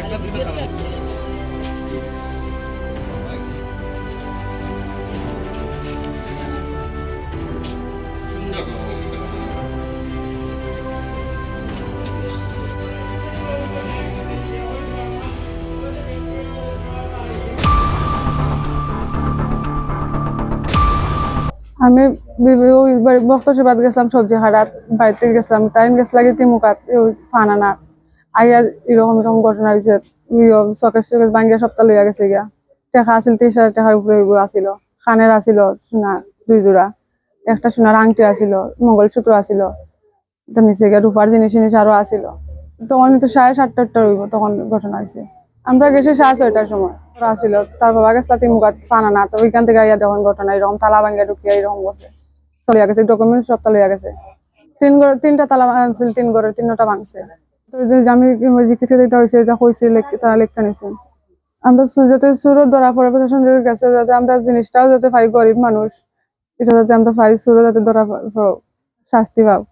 एकच আমি ওই বক্তসেবাদ গেছিলাম সবজি হারাত, বাড়িতে গেছিলাম তাই গেছ লাগি তিমুকাত ওই ফানানা। আইয়া এরকম এরকম ঘটনা হয়েছে চকেশ চকেশ ভাঙ্গিয়া সপ্তাহ লইয়া গেছে গিয়া। টাকা আছিল ত্রিশ হাজার টাকার উপরে আছিল। খানের আছিল সোনা দুই জোড়া। একটা সোনার আংটি আছিল, মঙ্গলসূত্র আছিল। তো নিচে গিয়া রূপার জিনিস জিনিস আরও আছিল। তখন তো সাড়ে সাতটা আটটা রইব, তখন ঘটনা হয়েছে আমরা গেছি সাড়ে ছয়টার সময়। ওরা আসিল, তার বাবা গেছিল তিমুকাত ফানা না, তো ওইখান থেকে আইয়া দেখুন ঘটনা, এরকম তালা ভাঙ্গিয়া ঢুকিয়া এরকম করছে চলিয়া গেছে ডকুমেন্ট সব লইয়া গেছে। তিন ঘর, তিনটা তালা আনছিল, তিন ঘরের তিনটা ভাঙছে। যে জিকিতে দিতে হয়েছে এটা লেখ- তারা লেখা নিছেন আমরা যাতে সুরত ধরা পড়ে, প্রশাসন গেছে, যাতে আমরা জিনিসটাও যাতে পাই গরিব মানুষ, এটা যাতে আমরা পাই, সুরত যাতে ধরা শাস্তি পাও